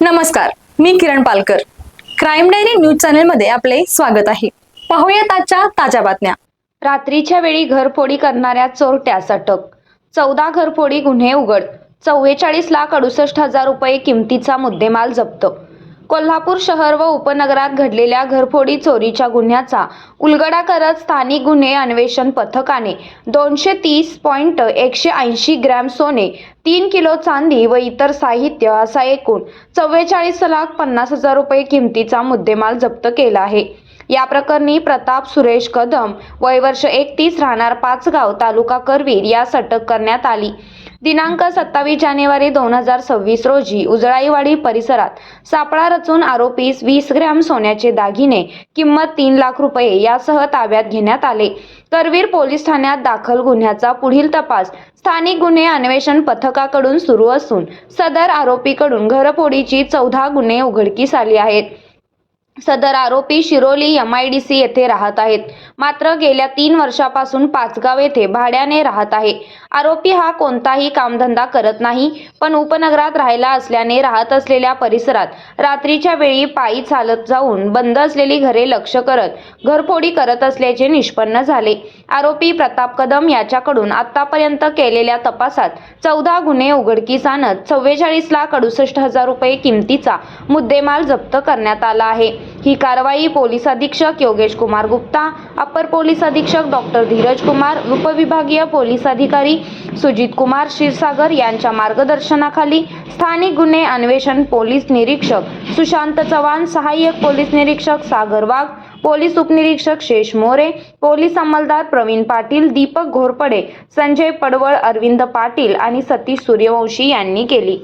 नमस्कार मी Kiran Palkar. Crime diary news चॅनलमध्ये आपले स्वागत आहे. पाहूयात आजच्या ताज्या बातम्या. रात्रीच्या वेळी घरफोडी करणाऱ्या चोरट्यास अटक. चौदा घरफोडी गुन्हे उघड. चव्वेचाळीस लाख अडुसष्ट हजार रुपये किमतीचा मुद्देमाल जप्त. कोल्हापूर शहर व उपनगरात घडलेल्या घरफोडी चोरीच्या गुन्ह्याचा उलगडा करत स्थानिक गुन्हे अन्वेषण पथकाने दोनशे तीस पॉईंट एकशे ऐंशी ग्रॅम सोने तीन किलो चांदी व इतर साहित्य असा एकूण चव्वेचाळीस लाख पन्नास हजार रुपये किमतीचा मुद्देमाल जप्त केला आहे. या प्रकरणी प्रताप सुरेश कदम वय वर्ष एकतीस राहणार पाचगाव तालुका करवीर यास अटक करण्यात आली. दिनांक सत्तावीस जानेवारी दोन हजार सव्वीस रोजी उजळाईवाडी परिसरात सापळा रचून आरोपीस वीस ग्रॅम सोन्याचे दागिने किंमत तीन लाख रुपये यासह ताब्यात घेण्यात आले. करवीर पोलीस ठाण्यात दाखल गुन्ह्याचा पुढील तपास स्थानिक गुन्हे अन्वेषण पथकाकडून सुरू असून सदर आरोपीकडून घरफोडीची चौदा गुन्हे उघडकीस आली आहेत. सदर आरोपी Shiroli M I D C येथे राहत आहेत. मात्र गेल्या तीन वर्षापासून पाचगाव येथे भाड्याने राहत आहे. आरोपी हा कोणताही कामधंदा करत नाही पण उपनगरात राहायला असल्याने राहत असलेल्या परिसरात रात्रीच्या वेळी पायी चालत जाऊन बंद असलेली घरे लक्ष करत घरफोडी करत असल्याचे निष्पन्न झाले. आरोपी प्रताप कदम याच्याकडून आतापर्यंत केलेल्या तपासात चौदा गुन्हे उघडकीस आणत चव्वेचाळीस लाख अडुसष्ट हजार रुपये किमतीचा मुद्देमाल जप्त करण्यात आला आहे. ही कारवाई पोलीस अधीक्षक योगेश कुमार गुप्ता अप्पर पोलीस अधीक्षक डॉक्टर धीरज कुमार उपविभागीय पोलीस अधिकारी सुजित कुमार क्षीरसागर यांच्या मार्गदर्शनाखाली स्थानिक गुन्हे अन्वेषण पोलीस निरीक्षक सुशांत चव्हाण सहाय्यक पोलीस निरीक्षक सागर वाघ पोलीस उपनिरीक्षक शेष मोरे पोलीस अंमलदार प्रवीण पाटील दीपक घोरपडे संजय पडवळ अरविंद पाटील आणि सतीश सूर्यवंशी यांनी केली.